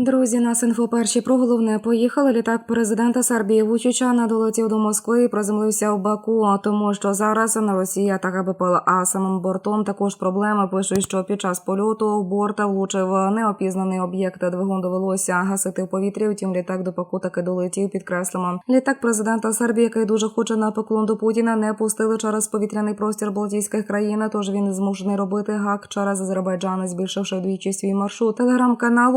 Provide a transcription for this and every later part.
Друзі, нас інфо перші про головне поїхали. Літак президента Сербії Вучичана долетів до Москви і приземлився в Баку. а Тому що зараз на Росії атака БПЛА самим бортом також проблема. Пишуть, що під час польоту в борта влучив неопізнаний об'єкт. Двигун довелося гасити в повітрі. Втім, літак до Баку таки долетів. Підкреслимо. Літак президента Сербії, який дуже хоче на поклон до Путіна, не пустили через повітряний простір Балтійських країн. Тож він змушений робити гак через Азербайджан, збільшивши вдвічі свій маршрут. Телеграм-канал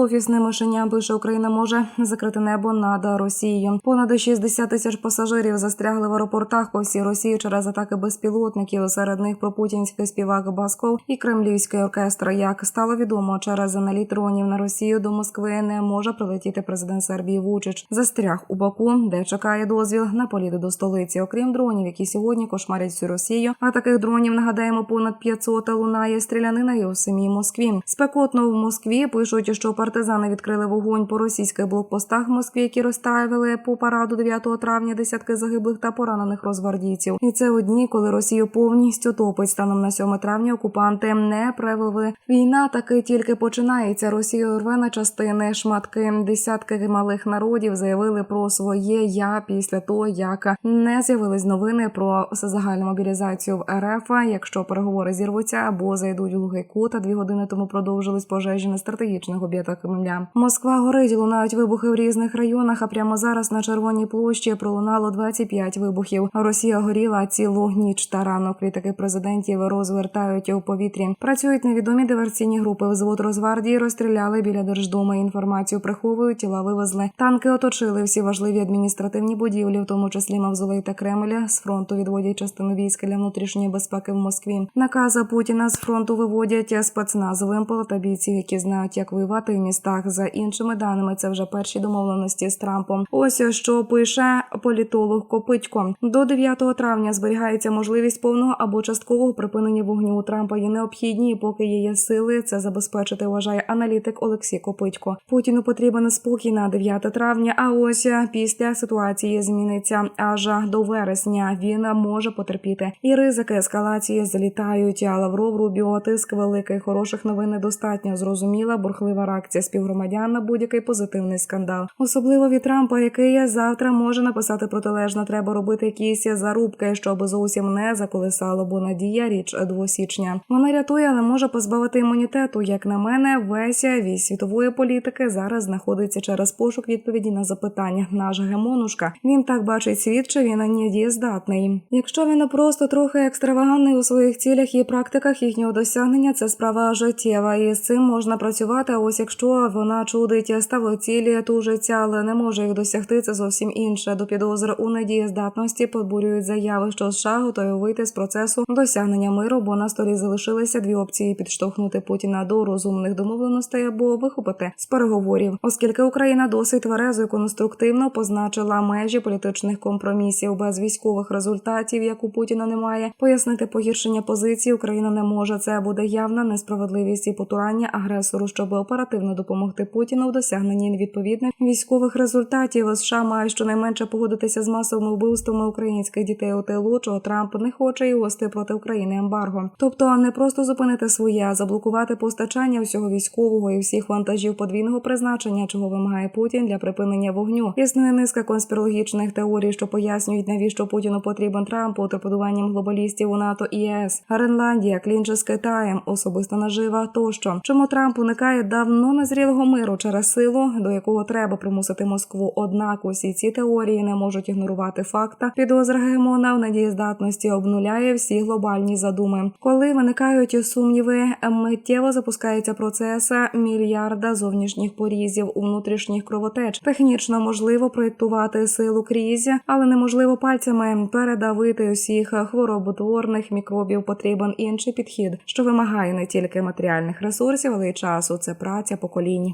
Офісне мишення пише Україна може закрити небо над Росією. Понад 60 тисяч пасажирів застрягли в аеропортах по всій Росії через атаки безпілотників. Серед них пропутінський співак Басков і кремлівський оркестр. Як стало відомо, через наліт дронів на Росію до Москви не може прилетіти президент Сербії Вучич. Застряг у Баку, де чекає дозвіл на політи до столиці. Окрім дронів, які сьогодні кошмарять всю Росію. А таких дронів нагадаємо понад 500 лунає стрілянина і у самій Москві. Спекотно в Москві пишуть, що партизани відкрили вогонь по російських блокпостах в Москві, які розставили по параду 9 травня десятки загиблих та поранених розгвардійців. І це одні, коли Росію повністю топить станом на 7 травня. Окупанти не привели. Війна таки тільки починається. Росія рве на частини шматки. Десятки малих народів заявили про своє я після того, як не з'явились новини про загальну мобілізацію в РФ. Якщо переговори зірвуться або зайдуть у глухий кут, а дві години тому продовжились пожежі на стратегічних об'єктах Кремля. Москва горить, лунають вибухи в різних районах. А прямо зараз на червоній площі пролунало 25 вибухів. Росія горіла цілу ніч та ранок. Літаки президентів розвертають у повітрі. Працюють невідомі диверсійні групи. Взвод Розвардії розстріляли біля Держдуми. Інформацію приховують, тіла вивезли. Танки оточили всі важливі адміністративні будівлі, в тому числі Мавзолей та Кремля. З фронту відводять частину військ для внутрішньої безпеки в Москві. Наказа Путіна з фронту виводять спецназ вимпел та бійців, які знають, як воювати в містах. За іншими даними, це вже перші домовленості з Трампом. Ось що пише політолог Копитько. До 9 травня зберігається можливість повного або часткового припинення вогню. У Трампа є необхідні, і поки є сили це забезпечити. Вважає аналітик Олексій Копитько. Путіну потрібен спокій на 9 травня. А ось після ситуації зміниться аж до вересня. Він може потерпіти. І ризики ескалації залітають. А Лавров Рубіо тиск великий. Хороших новин недостатньо. Зрозуміла бурхлива реакція співгромадян на будь-який позитивний скандал, особливо від Трампа, який завтра може написати протилежно. Треба робити якісь зарубки, щоб зовсім не заколисало, бо надія річ двосічня. Вона рятує, але може позбавити імунітету. Як на мене, весь вісь світової політики зараз знаходиться через пошук відповіді на запитання. Наш гемонушка він так бачить світ, чи він не дієздатний. Якщо він просто трохи екстравагантний у своїх цілях і практиках їхнього досягнення, це справа життєва, і з цим можна працювати. А ось якщо вона чудить, ставить цілі, тужиться, але не може їх досягти. Це зовсім інше. До підозри у недієздатності побурюють заяви, що США готові вийти з процесу досягнення миру, бо на столі залишилися дві опції: підштовхнути Путіна до розумних домовленостей або вихопити з переговорів, оскільки Україна досить тверезо і конструктивно позначила межі політичних компромісів без військових результатів, як у Путіна немає. Пояснити погіршення позиції Україна не може. Це буде явна несправедливість і потурання агресору, щоб оперативно допомогти Путіну в досягненні відповідних військових результатів. США мають щонайменше погодитися з масовими вбивствами українських дітей у тилу, чого Трамп не хоче і ввести проти України ембарго. Тобто не просто зупинити своє, а заблокувати постачання всього військового і всіх вантажів подвійного призначення, чого вимагає Путін для припинення вогню. Існує низка конспірологічних теорій, що пояснюють, навіщо Путіну потрібен Трампу торпедуванням глобалістів у НАТО і ЄС, Гренландія, клінче з Китаєм, особиста нажива тощо. Чому Трамп уникає давно незрілого миру через силу, до якого треба примусити Москву? Однак усі ці теорії не можуть ігнорувати факта. Підозра гегемона в недієздатності обнуляє всі глобальні задуми. Коли виникають сумніви, миттєво запускається процес мільярда зовнішніх порізів у внутрішніх кровотеч. Технічно можливо проєктувати силу крізь, але неможливо пальцями передавити усіх хвороботворних мікробів. Потрібен інший підхід, що вимагає не тільки матеріальних ресурсів, але й часу. Це праця поколінь.